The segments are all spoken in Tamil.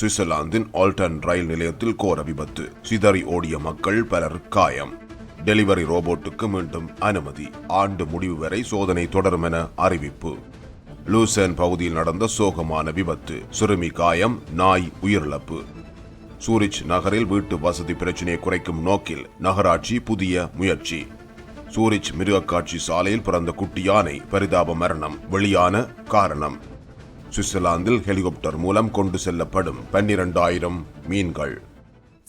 சுவிட்சர்லாந்தின் ஆல்டன் ரயில் நிலையத்தில் கோர விபத்து. சிதறி ஓடிய மக்கள் பலர் காயம். டெலிவரி ரோபோட்டுக்கு மீண்டும் அனுமதி. ஆண்டு முடிவு வரை சோதனை தொடரும் என அறிவிப்பு. லூசன் பகுதியில் நடந்த சோகமான விபத்து. சிறுமி காயம் நாய் உயிரிழப்பு. சூரிச் நகரில் வீட்டு வசதி பிரச்சினையை குறைக்கும் நோக்கில் நகராட்சி புதிய முயற்சி. சூரிச் மிருகக்காட்சி சாலையில் பிறந்த குட்டி யானை பரிதாப மரணம் வெளியான காரணம். சுவிட்சர்லாந்தில் ஹெலிகாப்டர் மூலம் கொண்டு செல்லப்படும் பன்னிரண்டாயிரம் மீன்கள்.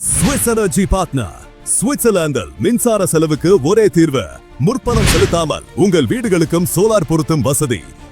சுவிஸ் எனர்ஜி பார்ட்னர் சுவிட்சர்லாந்தில் மின்சார செலவுக்கு ஒரே தீர்வு. முற்பணம் செலுத்தாமல் உங்கள் வீடுகளுக்கும் சோலார் பொருத்தும் வசதி.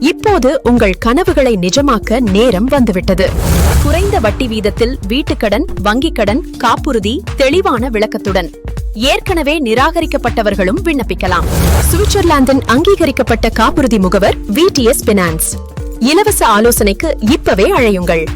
இப்போது உங்கள் கனவுகளை நிஜமாக்க நேரம் வந்துவிட்டது. குறைந்த வட்டி வீதத்தில் வீட்டுக்கடன் வங்கிக் கடன் காப்புறுதி தெளிவான விளக்கத்துடன். ஏற்கனவே நிராகரிக்கப்பட்டவர்களும் விண்ணப்பிக்கலாம். சுவிட்சர்லாந்தின் அங்கீகரிக்கப்பட்ட காப்புறுதி முகவர் விடிஎஸ் பினான்ஸ் இலவச ஆலோசனைக்கு இப்பவே அழையுங்கள்.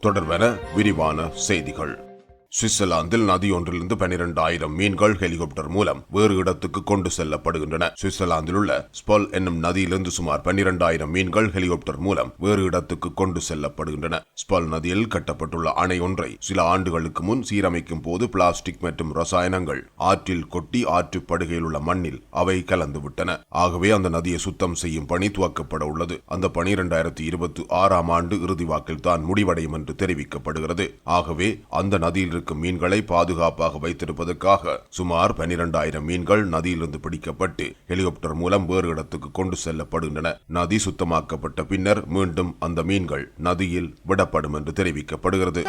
தொடர்பான விரிவான செய்திகள். சுவிட்சர்லாந்தில் நதியொன்றிலிருந்து பனிரெண்டாயிரம் மீன்கள் ஹெலிகாப்டர் மூலம் வேறு இடத்துக்கு கொண்டு செல்லப்படுகின்றன. சுவிட்சர்லாந்தில் உள்ள ஸ்பொல் என்னும் நதியிலிருந்து சுமார் பன்னிரண்டாயிரம் மீன்கள் ஹெலிகாப்டர் மூலம் வேறு இடத்துக்கு கொண்டு செல்லப்படுகின்றன. ஸ்பொல் நதியில் கட்டப்பட்டுள்ள அணை ஒன்றை சில ஆண்டுகளுக்கு முன் சீரமைக்கும் போது பிளாஸ்டிக் மற்றும் ரசாயனங்கள் ஆற்றில் கொட்டி ஆற்று படுகையில் உள்ள மண்ணில் அவை கலந்துவிட்டன. ஆகவே அந்த நதியை சுத்தம் செய்யும் பணி துவக்கப்பட உள்ளது. அந்த பணி இரண்டாயிரத்தி இருபத்தி ஆறாம் ஆண்டு இறுதி வாக்கில் தான் முடிவடையும் என்று தெரிவிக்கப்படுகிறது. ஆகவே அந்த நதியில் இருக்கும் மீன்களை பாதுகாப்பாக வைத்திருப்பதற்காக சுமார் பனிரெண்டாயிரம் மீன்கள் நதியிலிருந்து பிடிக்கப்பட்டு ஹெலிகாப்டர் மூலம் வேறு இடத்துக்கு கொண்டு செல்லப்படுகின்றன. நதி சுத்தமாக்கப்பட்ட பின்னர் மீண்டும் அந்த மீன்கள் நதியில் விடப்படும் என்று தெரிவிக்கப்படுகிறது.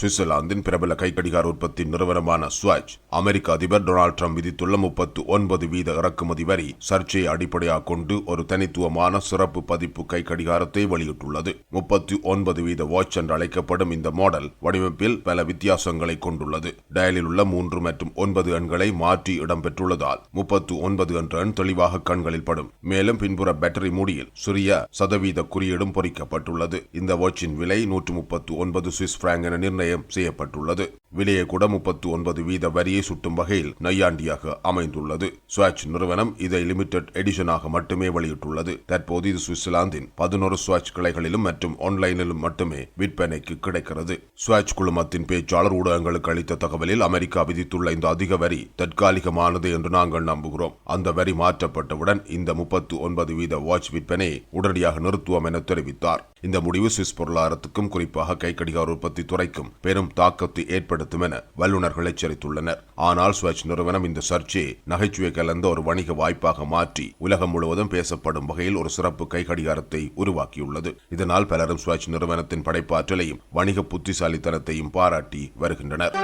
சுவிட்சர்லாந்தின் பிரபல கைக்கடிகார் உற்பத்தி நிறுவனமான ஸ்வாச் அமெரிக்க அதிபர் டொனால்ட் ட்ரம்ப் விதித்துள்ள முப்பத்து ஒன்பது வீத இறக்குமதி வரி சர்ச்சையை அடிப்படையாக கொண்டு ஒரு தனித்துவமான சிறப்பு பதிப்பு கைக்கடிகாரத்தை வெளியிட்டுள்ளது. முப்பத்தி ஒன்பது வீத வாட்ச் என்று அழைக்கப்படும் இந்த மாடல் வடிவமைப்பில் பல வித்தியாசங்களை கொண்டுள்ளது. டயலில் உள்ள மூன்று மற்றும் ஒன்பது எண்களை மாற்றி இடம்பெற்றுள்ளதால் முப்பத்து ஒன்பது என்ற எண் தெளிவாக கண்களில் படும். மேலும் பின்புற பேட்டரி மூடியில் சிறிய சதவீத குறியீடும் பொறிக்கப்பட்டுள்ளது. இந்த வாட்சின் விலை நூற்று முப்பத்து ஒன்பது சுவிஸ் பிராங்க் என நிர்ணயம் செய்யப்பட்டுள்ளது. விலையை கூட முப்பத்தி ஒன்பது வீத வரியை சுட்டும் வகையில் நையாண்டியாக அமைந்துள்ளது. ஸ்வாட்ச் நிறுவனம் இதை லிமிடெட் எடிஷனாக மட்டுமே வெளியிட்டுள்ளது. தற்போது இது சுவிட்சர்லாந்தின் பதினோரு ஸ்வாட்ச் கிளைகளிலும் மற்றும் ஆன்லைனிலும் மட்டுமே விற்பனைக்கு கிடைக்கிறது. ஸ்வாட்ச் குழுமத்தின் பேச்சாளர் ஊடகங்களுக்கு அளித்த தகவலில் அமெரிக்கா விதித்துள்ள இந்த அதிக வரி தற்காலிகமானது என்று நாங்கள் நம்புகிறோம். அந்த வரி மாற்றப்பட்டவுடன் இந்த முப்பத்து ஒன்பது வீத வாட்ச் விற்பனையை உடனடியாக நிறுத்துவோம் என தெரிவித்தார். இந்த முடிவு சுவிஸ் பொருளாதாரத்துக்கும் குறிப்பாக கைக்கடிகார உற்பத்தி துறைக்கும் பெரும் தாக்கத்தை ஏற்படுத்தும் என வல்லுநர்கள் எச்சரித்துள்ளனர். ஆனால் ஸ்வச் நிறுவனம் இந்த சர்ச்சையை நகைச்சுவை கலந்த ஒரு வணிக வாய்ப்பாக மாற்றி உலகம் முழுவதும் பேசப்படும் வகையில் ஒரு சிறப்பு கைகடிகாரத்தை உருவாக்கியுள்ளது. இதனால் பலரும் ஸ்வச் நிறுவனத்தின் படைப்பாற்றலையும் வணிக புத்திசாலித்தனத்தையும் பாராட்டி வருகின்றனர்.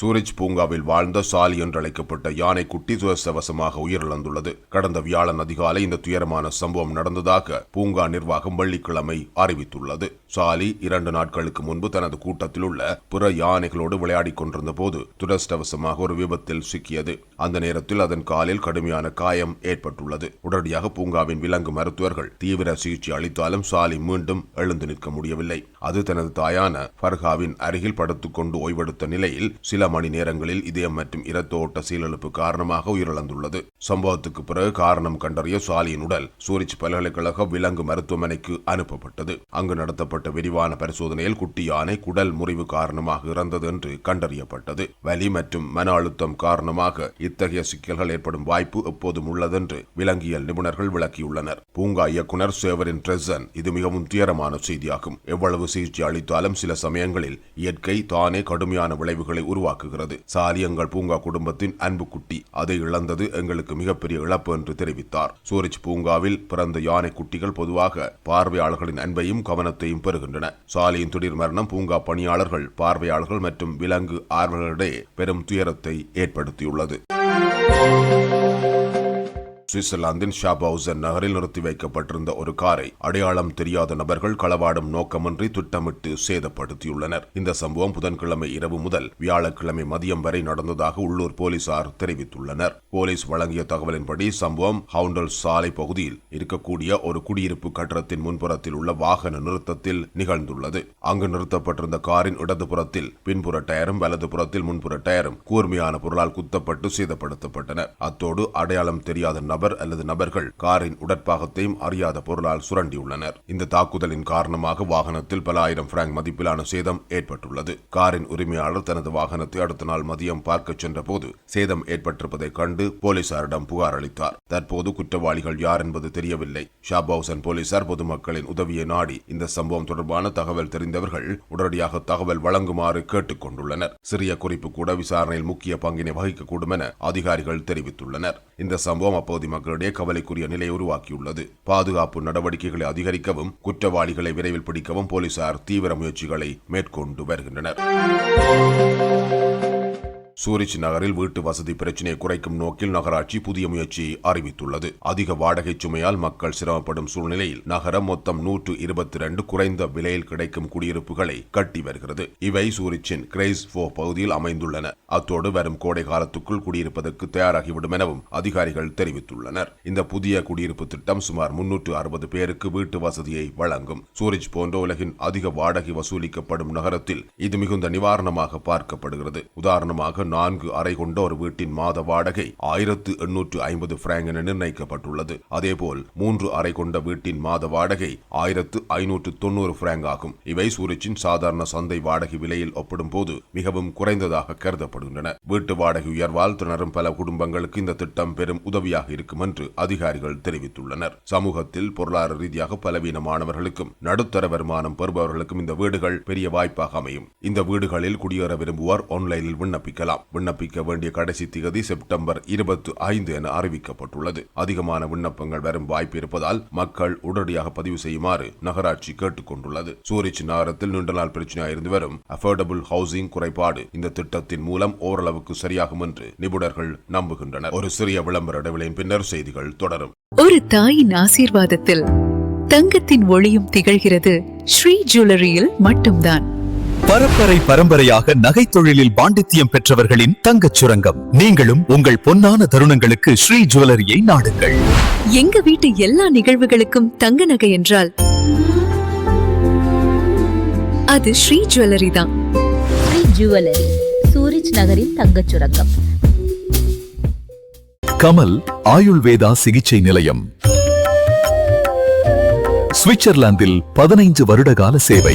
சூரஜ் பூங்காவில் வாழ்ந்த சாலி என்று அழைக்கப்பட்ட யானைக்குட்டி துரசவசமாக உயிரிழந்துள்ளது. கடந்த வியாழன் அதிகாலை இந்த துயரமான சம்பவம் நடந்ததாக பூங்கா நிர்வாகம் வெள்ளிக்கிழமை அறிவித்துள்ளது. சாலி இரண்டு நாட்களுக்கு முன்பு தனது கூட்டத்தில் உள்ள பிற யானைகளோடு விளையாடிக் கொண்டிருந்த போது துரஷ்டவசமாக ஒரு விபத்தில் சிக்கியது. அந்த நேரத்தில் அதன் காலில் கடுமையான காயம் ஏற்பட்டுள்ளது. உடனடியாக பூங்காவின் விலங்கு மருத்துவர்கள் தீவிர சிகிச்சை அளித்தாலும் சாலி மீண்டும் எழுந்து நிற்க முடியவில்லை. அது தனது தாயான ஃபர்ஹாவின் அருகில் படுத்துக்கொண்டு ஓய்வெடுத்த நிலையில் சில மணி நேரங்களில் இதயம் மற்றும் இரத்த ஓட்ட சீரழிப்பு காரணமாக உயிரிழந்துள்ளது. சம்பவத்துக்கு பிறகு காரணம் கண்டறிய சாலியின் உடல் சூரிச் பல்கலைக்கழக விலங்கு மருத்துவமனைக்கு அனுப்பப்பட்டது. அங்கு நடத்தப்பட்ட விரிவான பரிசோதனையில் குட்டி யானை குடல் முறிவு காரணமாக இறந்தது என்று கண்டறியப்பட்டது. வலி மற்றும் மன அழுத்தம் காரணமாக இத்தகைய சிக்கல்கள் ஏற்படும் வாய்ப்பு எப்போதும் உள்ளதென்று விலங்கியல் நிபுணர்கள் விளக்கியுள்ளனர். பூங்கா இயக்குனர் சேவரின் ட்ரெசன் இது மிகவும் துயரமான செய்தியாகும். எவ்வளவு சிகிச்சை அளித்தாலும் சில சமயங்களில் இயற்கை தானே கடுமையான விளைவுகளை உருவாக்குகிறது. சாலி எங்கள் பூங்கா குடும்பத்தின் அன்புக்குட்டி அதை இழந்தது எங்களுக்கு மிகப்பெரிய இழப்பு என்று தெரிவித்தார். சூரிச் பூங்காவில் பிறந்த யானை குட்டிகள் பொதுவாக பார்வையாளர்களின் அன்பையும் கவனத்தையும் பெறுகின்றன. சாலியின் திடீர் மரணம் பூங்கா பணியாளர்கள் பார்வையாளர்கள் மற்றும் விலங்கு ஆர்வலர்களிடையே பெரும் துயரத்தை ஏற்படுத்தியுள்ளது. சுவிட்சர்லாந்தின் ஷாபவுசன் நகரில் நிறுத்தி வைக்கப்பட்டிருந்த ஒரு காரை அடையாளம் தெரியாத நபர்கள் களவாடும் நோக்கமின்றி திட்டமிட்டு சேதப்படுத்தியுள்ளனர். இந்த சம்பவம் புதன்கிழமை இரவு முதல் வியாழக்கிழமை மதியம் வரை நடந்ததாக உள்ளூர் போலீசார் தெரிவித்துள்ளனர். போலீஸ் வழங்கிய தகவலின்படி சம்பவம் ஹவுண்டல் சாலை பகுதியில் இருக்கக்கூடிய ஒரு குடியிருப்பு கட்டடத்தின் முன்புறத்தில் உள்ள வாகன நிறுத்தத்தில் நிகழ்ந்துள்ளது. அங்கு நிறுத்தப்பட்டிருந்த காரின் இடதுபுறத்தில் பின்புற டயரும் வலதுபுறத்தில் முன்புற டயரும் கூர்மையான பொருளால் குத்தப்பட்டு சேதப்படுத்தப்பட்டன. அத்தோடு அடையாளம் தெரியாத நபர் அல்லது நபர்கள் காரின் உடற்பாகத்தையும் அறியாத பொருளால் சுரண்டியுள்ளனர். இந்த தாக்குதலின் காரணமாக வாகனத்தில் பல ஆயிரம் பிராங்க் மதிப்பிலான சேதம் ஏற்பட்டுள்ளது. காரின் உரிமையாளர் தனது வாகனத்தை அடுத்த நாள் மதியம் பார்க்கச் சென்றபோது சேதம் ஏற்பட்டிருப்பதைக் கண்டு போலீசாரிடம் புகார் அளித்தார். தற்போது குற்றவாளிகள் யார் என்பது தெரியவில்லை. ஷாபவுசன் போலீசார் பொதுமக்களின் உதவியை நாடி இந்த சம்பவம் தொடர்பான தகவல் தெரிந்தவர்கள் உடனடியாக தகவல் வழங்குமாறு கேட்டுக் கொண்டுள்ளனர். சிறிய குறிப்பு கூட விசாரணையில் முக்கிய பங்கினை வகிக்கக்கூடும் என அதிகாரிகள் தெரிவித்துள்ளனர். இந்த சம்பவம் அப்போது அப்பகுதி மக்களிடையே கவலைக்குரிய நிலை உருவாக்கியுள்ளது. பாதுகாப்பு நடவடிக்கைகளை அதிகரிக்கவும் குற்றவாளிகளை விரைவில் பிடிக்கவும் போலீசார் தீவிர முயற்சிகளை மேற்கொண்டு வருகின்றனர். சூரிச் நகரில் வீட்டு வசதி பிரச்சினையை குறைக்கும் நோக்கில் நகராட்சி புதிய முயற்சியை அறிவித்துள்ளது. அதிக வாடகை சுமையால் மக்கள் சிரமப்படும் சூழ்நிலையில் நகரம் மொத்தம் நூற்று இருபத்தி இரண்டு குறைந்த விலையில் கிடைக்கும் குடியிருப்புகளை கட்டி வருகிறது. இவை சூரிச்சின் கிரேஸ் ஃபோ பகுதியில் அமைந்துள்ளன. அத்தோடு வரும் கோடை காலத்துக்குள் குடியிருப்பதற்கு தயாராகிவிடும் எனவும் அதிகாரிகள் தெரிவித்துள்ளனர். இந்த புதிய குடியிருப்பு திட்டம் சுமார் முன்னூற்று அறுபது பேருக்கு வீட்டு வசதியை வழங்கும். சூரிச் போன்ற உலகின் அதிக வாடகை வசூலிக்கப்படும் நகரத்தில் இது மிகுந்த நிவாரணமாக பார்க்கப்படுகிறது. உதாரணமாக நான்கு அறை கொண்ட ஒரு வீட்டின் மாத வாடகை ஆயிரத்து எண்ணூற்று ஐம்பது பிராங்க் என நிர்ணயிக்கப்பட்டுள்ளது. அதேபோல் மூன்று அறை கொண்ட வீட்டின் மாத வாடகை ஆயிரத்து ஐநூற்று தொண்ணூறு பிராங்க் ஆகும். இவை சூரிச்சின் சாதாரண சந்தை வாடகை விலையில் ஒப்பிடும்போது மிகவும் குறைந்ததாக கருதப்படுகின்றன. வீட்டு வாடகை உயர்வால் திணறும் பல குடும்பங்களுக்கு இந்த திட்டம் பெரும் உதவியாக இருக்கும் என்று அதிகாரிகள் தெரிவித்துள்ளனர். சமூகத்தில் பொருளாதார ரீதியாக பலவீனமானவர்களுக்கும் நடுத்தர வருமானம் பெறுபவர்களுக்கும் இந்த வீடுகள் பெரிய வாய்ப்பாக அமையும். இந்த வீடுகளில் குடியேற விரும்புவோர் ஆன்லைனில் விண்ணப்பிக்கலாம். விண்ணப்பிக்க வேண்டிய கடைசி திகதி செப்டம்பர் இருபத்தி ஐந்து என அறிவிக்கப்பட்டுள்ளது. அதிகமான விண்ணப்பங்கள் வரும் வாய்ப்பு இருப்பதால் மக்கள் உடனடியாக பதிவு செய்யுமாறு நகராட்சி கேட்டுக் கொண்டுள்ளது. சூரிச் நகரத்தில் நீண்ட நாள் பிரச்சனையாக இருந்து வரும் அஃபோர்டபுள் ஹவுசிங் குறைபாடு இந்த திட்டத்தின் மூலம் ஓரளவுக்கு சரியாகும் என்று நிபுணர்கள் நம்புகின்றனர். ஒரு சிறிய விளம்பர இடைவெளியின் பின்னர் செய்திகள் தொடரும். ஒரு தாயின் ஆசீர்வாதத்தில் தங்கத்தின் ஒளியும் திகழ்கிறது. ஸ்ரீ ஜுவல்லரியில் மட்டும்தான். பரம்பரை பரம்பரையாக நகைத் தொழிலில் பாண்டித்தியம் பெற்றவர்களின் தங்கச் சுரங்கம். நீங்களும் உங்கள் பொன்னான தருணங்களுக்கு ஸ்ரீ ஜுவல்லரியை நாடுங்கள். எங்க வீட்டு எல்லா நிகழ்வுகளுக்கும் தங்க நகை என்றால்? அது ஸ்ரீ ஜுவல்லரி தான். ஸ்ரீ ஜுவல்லரி சூரிஜ் நகரின் தங்கச் சுரங்கம். கமல் ஆயுள்வேதா சிகிச்சை நிலையம். சுவிட்சர்லாந்தில் பதினைந்து வருடகால சேவை.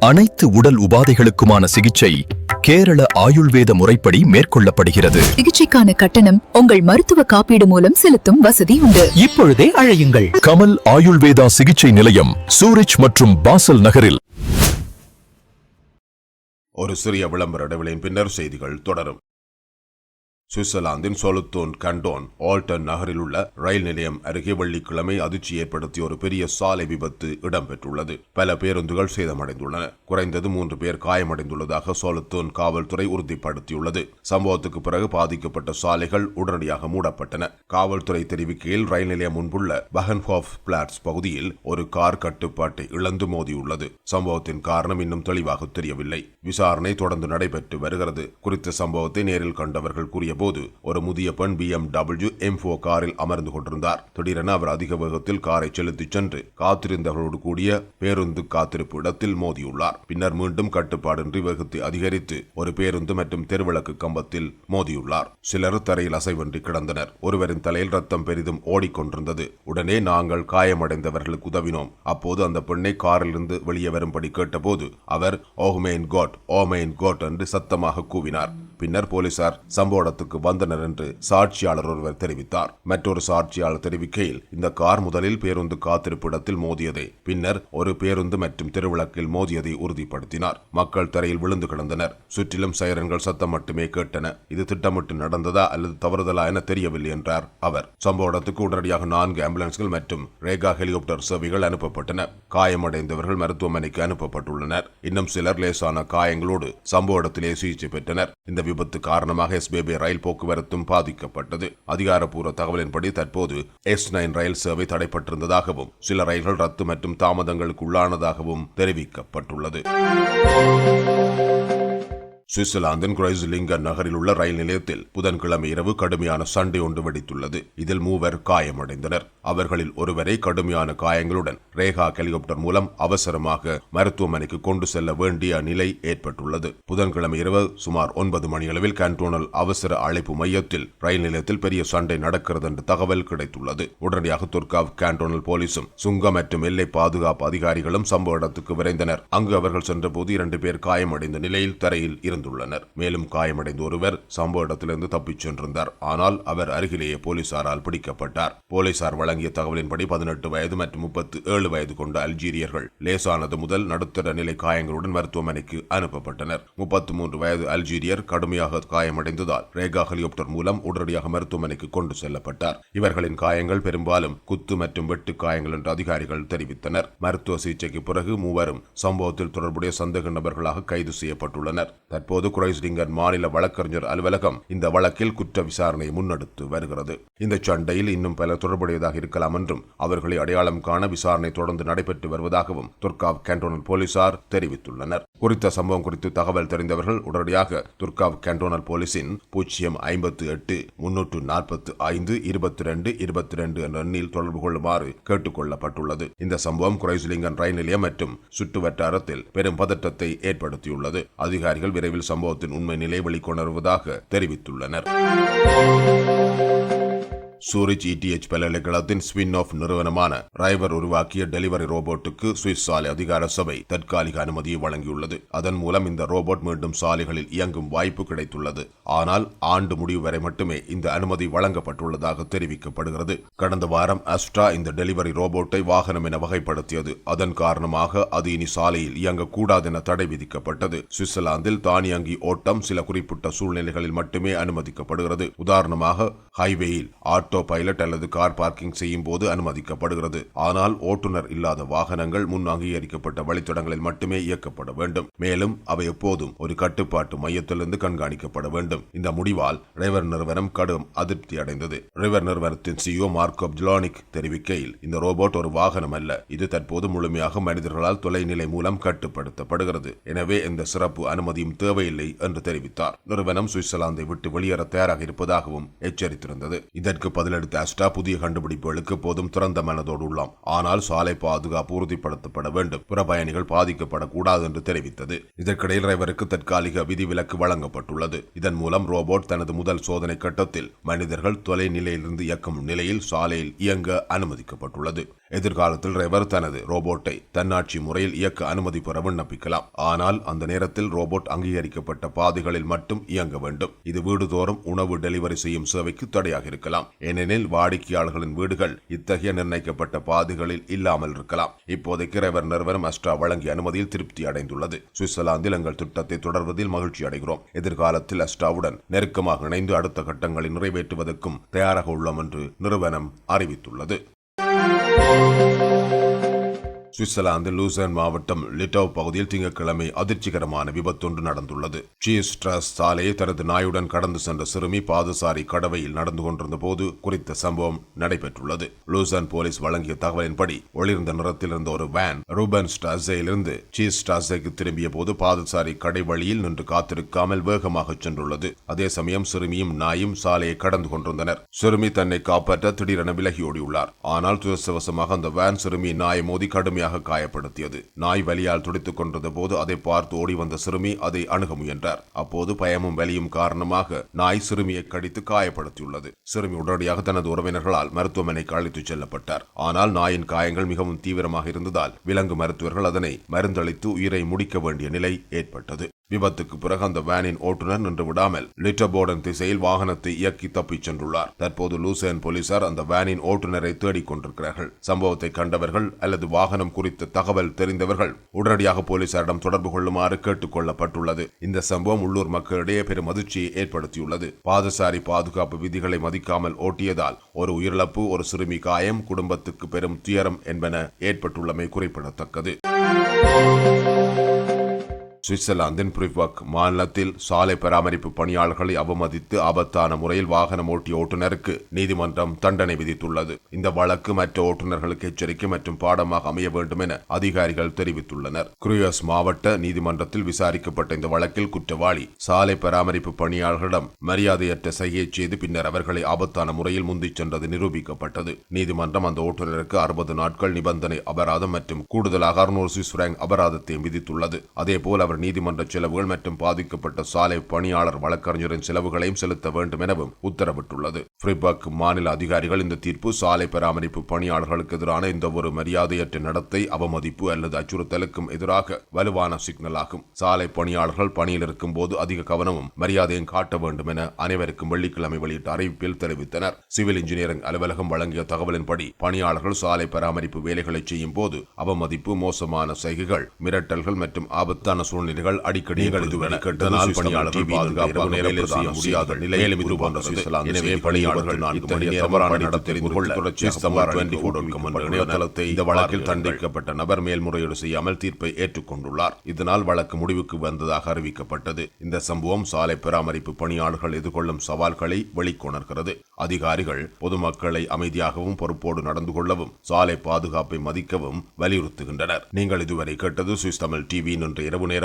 அனைத்து உடல் உபாதைகளுக்குமான சிகிச்சை கேரள ஆயுள்வேத முறைப்படி மேற்கொள்ளப்படுகிறது. சிகிச்சைக்கான கட்டணம் உங்கள் மருத்துவ காப்பீடு மூலம் செலுத்தும் வசதி உண்டு. இப்பொழுதே அழையுங்கள். கமல் ஆயுள்வேதா சிகிச்சை நிலையம் சூரிச் மற்றும் பாசல் நகரில். ஒரு சிறிய விளம்பர இடைவெளியின் பின்னர் செய்திகள் தொடரும். சுவிட்சர்லாந்தின் சொலுத்தோன் கண்டோன் ஆல்டன் நகரில் உள்ள ரயில் நிலையம் அருகே வெள்ளிக்கிழமை அதிர்ச்சி ஏற்படுத்திய ஒரு பெரிய சாலை விபத்து இடம்பெற்றுள்ளது. பல பேருந்துகள் சேதமடைந்துள்ளன. குறைந்தது மூன்று பேர் காயமடைந்துள்ளதாக சொலுத்தோன் காவல்துறை உறுதிப்படுத்தியுள்ளது. சம்பவத்துக்கு பிறகு பாதிக்கப்பட்ட சாலைகள் உடனடியாக மூடப்பட்டன. காவல்துறை தெரிவிக்கையில் ரயில் நிலையம் முன்புள்ள பஹன்ஹாஃப் பிளாட்ஸ் பகுதியில் ஒரு கார் கட்டுப்பாட்டை இழந்து மோதியுள்ளது. சம்பவத்தின் காரணம் இன்னும் தெளிவாக தெரியவில்லை. விசாரணை தொடர்ந்து நடைபெற்று வருகிறது. குறித்த சம்பவத்தை நேரில் கண்டவர்கள் கூறிய போது ஒரு முதிய பெண் பி எம் டபிள்யூ எம் ஃபோ காரில் அமர்ந்து கொண்டிருந்தார். திடீரென அவர் அதிக வேகத்தில் காரை செலுத்திச் சென்று காத்திருந்தவர்களோடு கூடிய பேருந்து காத்திருப்பு இடத்தில் மோதியுள்ளார். பின்னர் மீண்டும் கட்டுப்பாடின்றி வேகத்தை அதிகரித்து ஒரு பேருந்து மற்றும் தெருவிளக்கு கம்பத்தில் மோதியுள்ளார். சிலர் தரையில் அசைவின்றி கிடந்தனர். ஒருவரின் தலையில் ரத்தம் பெரிதும் ஓடிக்கொண்டிருந்தது. உடனே நாங்கள் காயமடைந்தவர்களுக்கு உதவினோம். அப்போது அந்த பெண்ணை காரிலிருந்து வெளியே வரும்படி கேட்டபோது அவர் ஓஹ்மேன் கோட் ஓமேன் கோட் என்று சத்தமாக கூவினார். பின்னர் போலீசார் சம்பவ இடத்துக்கு வந்தனர் என்று சாட்சியாளர் ஒருவர் தெரிவித்தார். மற்றொரு சாட்சியாளர் தெரிவிக்கையில் இந்த கார் முதலில் பேருந்து காத்திருப்பு இடத்தில் மோதியதை பின்னர் ஒரு பேருந்து மற்றும் தெருவிளக்கில் மோதியதை உறுதிப்படுத்தினார். மக்கள் தரையில் விழுந்து கிடந்தனர். சுற்றிலும் சைரன்கள் சத்தம் மட்டுமே கேட்டன. இது திட்டமிட்டு நடந்ததா அல்லது தவறுதலா என தெரியவில்லை என்றார் அவர். சம்பவ இடத்துக்கு உடனடியாக நான்கு ஆம்புலன்ஸ்கள் மற்றும் ரேகா ஹெலிகாப்டர் சேவைகள் அனுப்பப்பட்டன. காயமடைந்தவர்கள் மருத்துவமனைக்கு அனுப்பப்பட்டுள்ளனர். இன்னும் சிலர் லேசான காயங்களோடு சம்பவ இடத்திலே சிகிச்சை பெற்றனர். இந்த விபத்து காரணமாக எஸ்பிபி ரயில் போக்குவரத்தும் பாதிக்கப்பட்டது. அதிகாரப்பூர்வ தகவலின்படி தற்போது எஸ் நைன் ரயில் சேவை தடைப்பட்டிருந்ததாகவும் சில ரயில்கள் ரத்து மற்றும் தாமதங்களுக்கு உள்ளானதாகவும் தெரிவிக்கப்பட்டுள்ளது. சுவிட்சர்லாந்தின் கிரைஸ்லிங்கன் நகரில் உள்ள ரயில் நிலையத்தில் புதன்கிழமை இரவு கடுமையான சண்டை ஒன்று வெடித்துள்ளது. இதில் மூவர் காயமடைந்தனர். அவர்களில் ஒருவரை கடுமையான காயங்களுடன் ரேகா ஹெலிகாப்டர் மூலம் அவசரமாக மருத்துவமனைக்கு கொண்டு செல்ல வேண்டிய நிலை ஏற்பட்டுள்ளது. புதன்கிழமை இரவு சுமார் ஒன்பது மணியளவில் கேன்டோனல் அவசர அழைப்பு மையத்தில் ரயில் நிலையத்தில் பெரிய சண்டை நடக்கிறது என்று தகவல் கிடைத்துள்ளது. உடனடியாக துர்காவ் கேன்டோனல் போலீசும் சுங்க மற்றும் எல்லை பாதுகாப்பு அதிகாரிகளும் சம்பவ இடத்துக்கு விரைந்தனர். அங்கு அவர்கள் சென்றபோது இரண்டு பேர் காயமடைந்த நிலையில் தரையில் உயிரிழந்துள்ளனர். மேலும் காயமடைந்த ஒருவர் சம்பவ இடத்திலிருந்து தப்பிச் சென்றிருந்தார். ஆனால் அவர் அருகிலேயே போலீசாரால் பிடிக்கப்பட்டார். போலீசார் வழங்கிய தகவலின்படி பதினெட்டு வயது மற்றும் முப்பத்து ஏழு வயது கொண்ட அல்ஜீரியர்கள் லேசானது முதல் நடுத்தர நிலை காயங்களுடன் மருத்துவமனைக்கு அனுப்பப்பட்டனர். முப்பத்து மூன்று வயது அல்ஜீரியர் கடுமையாக காயமடைந்ததால் ரேகா ஹெலிகாப்டர் மூலம் உடனடியாக மருத்துவமனைக்கு கொண்டு செல்லப்பட்டார். இவர்களின் காயங்கள் பெரும்பாலும் குத்து மற்றும் வெட்டு காயங்கள் என்று அதிகாரிகள் தெரிவித்தனர். மருத்துவ சிகிச்சைக்கு பிறகு மூவரும் சம்பவத்தில் தொடர்புடைய சந்தேக நபர்களாக கைது செய்யப்பட்டுள்ளனர். தற்போது குரைஸ்லிங்கர் மாநில வழக்கறிஞர் அலுவலகம் இந்த வழக்கில் குற்ற விசாரணை முன்னெடுத்து வருகிறது. இந்த சண்டையில் இன்னும் பலர் தொடர்புடையதாக இருக்கலாம் என்றும் அவர்களை அடையாளம் காண விசாரணை தொடர்ந்து நடைபெற்று வருவதாகவும் துர்காவ் கேண்டோனல் போலீசார் தெரிவித்துள்ளனர். குறித்த சம்பவம் குறித்து தகவல் தெரிந்தவர்கள் உடனடியாக துர்காவ் கேண்டோனல் போலீசின் பூஜ்ஜியம் ஐம்பத்து எட்டு முன்னூற்று நாற்பத்து ஐந்து இருபத்தி ரெண்டு இருபத்தி ரெண்டு என்ற எண்ணில் தொடர்பு கொள்ளுமாறு கேட்டுக் கொள்ளப்பட்டுள்ளது இந்த சம்பவம் குரைஸ்லிங்கன் ரயில் நிலையம் மற்றும் சுற்று வட்டாரத்தில் பெரும் பதற்றத்தை ஏற்படுத்தியுள்ளது. அதிகாரிகள் விரைவில் சம்பவத்தின் உண்மை நிலை வெளிக்கொணர்வதாக தெரிவித்துள்ளனர். சூரிச் இடிஎச் பல்கலைக்கழகத்தின் ஸ்பின் ஆஃப் நிறுவனமான ரைவர் உருவாக்கிய டெலிவரி ரோபோட்டுக்கு சுவிஸ் சாலை அதிகார சபை தற்காலிக அனுமதியை வழங்கியுள்ளது. அதன் மூலம் இந்த ரோபோட் மீண்டும் சாலைகளில் இயங்கும் வாய்ப்பு கிடைத்துள்ளது. ஆனால் ஆண்டு முடிவு வரை மட்டுமே இந்த அனுமதி வழங்கப்பட்டுள்ளதாக தெரிவிக்கப்படுகிறது. கடந்த வாரம் அஸ்ட்ரா இந்த டெலிவரி ரோபோட்டை வாகனம் என வகைப்படுத்தியது. அதன் காரணமாக அது இனி சாலையில் இயங்கக்கூடாது என தடை விதிக்கப்பட்டது. சுவிட்சர்லாந்தில் தானியங்கி ஓட்டம் சில குறிப்பிட்ட சூழ்நிலைகளில் மட்டுமே அனுமதிக்கப்படுகிறது. உதாரணமாக ஹைவேயில் ஆட்டோ பைலட் அல்லது கார் பார்க்கிங் செய்யும் போது அனுமதிக்கப்படுகிறது. ஆனால் ஓட்டுநர் இல்லாத வாகனங்கள் முன் அங்கீகரிக்கப்பட்ட வழித்தடங்களில் மட்டுமே இயக்கப்பட வேண்டும். மேலும் அவை எப்போதும் ஒரு கட்டுப்பாட்டு மையத்திலிருந்து கண்காணிக்கப்பட வேண்டும். இந்த முடிவால் ரிவர் நிறுவனம் கடும் அதிருப்தி அடைந்தது. ரிவர் நிறுவனத்தின் சிஓ மார்க்கோ ஜிலானிக் தெரிவிக்கையில் இந்த ரோபோட் ஒரு வாகனம் அல்ல. இது தற்போது முழுமையாக மனிதர்களால் தொலைநிலை மூலம் கட்டுப்படுத்தப்படுகிறது. எனவே எந்த சிறப்பு அனுமதியும் தேவையில்லை என்று தெரிவித்தார். நிறுவனம் சுவிட்சர்லாந்தை விட்டு வெளியேற தயாராக இருப்பதாகவும் எச்சரித்திருந்தது. இதற்கு பதிலளித்த அஸ்டா புதிய கண்டுபிடிப்புகளுக்கு போதும் திறந்த மனதோடு உள்ளாம். ஆனால் சாலை பாதுகாப்பு உறுதிப்படுத்தப்பட வேண்டும். பிற பயணிகள் பாதிக்கப்படக்கூடாது என்று தெரிவித்தது. இதற்கிடையில் டிரைவருக்கு தற்காலிக விதிவிலக்கு வழங்கப்பட்டுள்ளது. இதன் மூலம் ரோபோட் தனது முதல் சோதனை கட்டத்தில் மனிதர்கள் தொலைநிலையிலிருந்து இயக்கும் நிலையில் சாலையில் இயங்க அனுமதிக்கப்பட்டுள்ளது. எதிர்காலத்தில் ரெவர் தனது ரோபோட்டை தன்னாட்சி முறையில் இயக்க அனுமதி பெற விண்ணப்பிக்கலாம் ஆனால் அந்த நேரத்தில் ரோபோட் அங்கீகரிக்கப்பட்ட பாதைகளில் மட்டும் இயங்க வேண்டும். இது வீடுதோறும் உணவு டெலிவரி செய்யும் சேவைக்கு தடையாக இருக்கலாம். ஏனெனில் வாடிக்கையாளர்களின் வீடுகள் இத்தகைய நிர்ணயிக்கப்பட்ட பாதைகளில் இல்லாமல் இருக்கலாம். இப்போதைக்கு ரெவர் நிறுவனம் அஸ்ட்ரா வழங்கிய அனுமதியில் திருப்தி அடைந்துள்ளது. சுவிட்சர்லாந்தில் எங்கள் திட்டத்தை தொடர்வதில் மகிழ்ச்சி அடைகிறோம். எதிர்காலத்தில் அஸ்ட்ராவுடன் நெருக்கமாக இணைந்து அடுத்த கட்டங்களை நிறைவேற்றுவதற்கும் தயாராக உள்ளோம் என்று நிறுவனம் அறிவித்துள்ளது. thank you சுவிட்சர்லாந்து லூசன் மாவட்டம் லிட்டோவ் பகுதியில் திங்கட்கிழமை அதிர்ச்சிகரமான விபத்தொன்று நடந்துள்ளது. சீஸ்ட்ரஸ் சாலையை தனது நாயுடன் கடந்து சென்ற சிறுமி பாதசாரி கடவையில் நடந்து கொண்டிருந்த போது குறித்த சம்பவம் நடைபெற்றுள்ளது. லூசன் போலீஸ் வழங்கிய தகவலின்படி ஒளிர்ந்த நிறத்தில் இருந்த ஒரு வேன் ரூபன் ஸ்டாசையிலிருந்து சீஸ் ஸ்டாசைக்கு திரும்பிய போது பாதசாரி கடை வழியில் நின்று காத்திருக்காமல் வேகமாக சென்றுள்ளது. அதே சமயம் சிறுமியும் நாயும் சாலையை கடந்து கொண்டிருந்தனர். சிறுமி தன்னை காப்பாற்ற திடீரென விலகியோடியுள்ளார் ஆனால் துரசவசமாக அந்த வேன் சிறுமி நாயை மோதி கடுமையாக காயப்படுத்தியது. நாய் வலியால் துடித்துக் கொண்டிருந்த போது அதை பார்த்து ஓடி வந்த சிறுமி அதை அணுக முயன்றார். அப்போது பயமும் வலியும் காரணமாக நாய் சிறுமியை கடித்து காயப்படுத்தியுள்ளது. சிறுமி உடனடியாக தனது உறவினர்களால் மருத்துவமனைக்கு அழைத்துச் செல்லப்பட்டார். ஆனால் நாயின் காயங்கள் மிகவும் தீவிரமாக இருந்ததால் விலங்கு மருத்துவர்கள் அதனை மருந்தளித்து உயிரை முடிக்க வேண்டிய நிலை ஏற்பட்டது. விபத்துக்கு பிறகு அந்த வேனின் ஓட்டுநர் நின்று விடாமல் லிட்டர்போர்டன் திசையில் வாகனத்தை இயக்கி தப்பிச் சென்றுள்ளார். தற்போது லூசேன் போலீசார் அந்த வேனின் ஓட்டுநரை தேடிக் கொண்டிருக்கிறார்கள். சம்பவத்தை கண்டவர்கள் அல்லது வாகனம் குறித்த தகவல் தெரிந்தவர்கள் உடனடியாக போலீசாரிடம் தொடர்பு கொள்ளுமாறு கேட்டுக் கொள்ளப்பட்டுள்ளது. இந்த சம்பவம் உள்ளூர் மக்களிடையே பெரும் அதிர்ச்சியை ஏற்படுத்தியுள்ளது. பாதசாரி பாதுகாப்பு விதிகளை மதிக்காமல் ஓட்டியதால் ஒரு உயிரிழப்பு ஒரு சிறுமி காயம் குடும்பத்துக்கு பெரும் துயரம் என்பன ஏற்பட்டுள்ளமை குறிப்பிடத்தக்கது. சுவிட்சர்லாந்தின் பிரிவக் மாநிலத்தில் சாலை பராமரிப்பு பணியாளர்களை அவமதித்து ஆபத்தான முறையில் வாகனம் ஓட்டிய ஓட்டுநருக்கு நீதிமன்றம் தண்டனை விதித்துள்ளது. இந்த வழக்கு மற்ற ஓட்டுநர்களுக்கு எச்சரிக்கை மற்றும் பாடமாக அமைய வேண்டும் என அதிகாரிகள் தெரிவித்துள்ளனர். குரியஸ் மாவட்ட நீதிமன்றத்தில் விசாரிக்கப்பட்ட இந்த வழக்கில் குற்றவாளி சாலை பராமரிப்பு பணியாளர்களிடம் மரியாதையற்ற சைகை செய்து பின்னர் அவர்களை ஆபத்தான முறையில் முந்திச் சென்றது நிரூபிக்கப்பட்டது. நீதிமன்றம் அந்த ஓட்டுநருக்கு அறுபது நாட்கள் நிபந்தனை அபராதம் மற்றும் கூடுதலாக அறுநூறு சுவிஸ் பிராங்க் அபராதத்தையும் விதித்துள்ளது. அதேபோல் அவர் நீதிமன்ற செலவுகள் மற்றும் பாதிக்கப்பட்ட சாலை பணியாளர் வழக்கறிஞரின் செலவுகளையும் செலுத்த வேண்டும் எனவும் உத்தரவிட்டுள்ளது. ஃப்ரிபக் மாநில அதிகாரிகள் இந்த தீர்ப்பு சாலை பராமரிப்பு பணியாளர்களுக்கு எதிரான இந்த ஒரு மரியாதையற்ற நடத்தை அவமதிப்பு அல்லது அச்சுறுத்தலுக்கும் எதிராக வலுவான சிக்னல் ஆகும். சாலை பணியாளர்கள் பணியில் இருக்கும் போது அதிக கவனமும் மரியாதையும் காட்ட வேண்டும் என அனைவருக்கும் வெள்ளிக்கிழமை வெளியிட்ட அறிவிப்பில் தெரிவித்தனர். சிவில் இன்ஜினியரிங் அலுவலகம் வழங்கிய தகவலின்படி பணியாளர்கள் சாலை பராமரிப்பு வேலைகளை செய்யும் போது அவமதிப்பு மோசமான செய்கைகள் மிரட்டல்கள் மற்றும் ஆபத்தான சூழ்நிலை சூழ்நிலைகள் அடிக்கடி நிகழ்ந்துள்ளன இதனால் பணியாளர்கள் பாதுகாப்பாக வேலை செய்ய முடியாத நிலை இது போன்றது. எனவே பணியாளர்கள் நான்கு மணி நேரமான நடத்த கொள்ள இணையதளத்தை இந்த வழக்கில் தண்டிக்கப்பட்ட நபர் மேல்முறையீடு செய்யாமல் தீர்ப்பை ஏற்றுக்கொண்டுள்ளார். இதனால் வழக்கு முடிவுக்கு வந்ததாக அறிவிக்கப்பட்டது. இந்த சம்பவம் சாலை பராமரிப்பு பணியாளர்கள் எதிர்கொள்ளும் சவால்களை வெளிக்கொணர்கிறது. அதிகாரிகள் பொதுமக்களை அமைதியாகவும் பொறுப்போடு நடந்து கொள்ளவும் சாலை பாதுகாப்பை மதிக்கவும் வலியுறுத்துகின்றனர். நீங்கள் இதுவரை கேட்டது சுவிஸ் தமிழ் டிவியின் இன்று இரவு நேர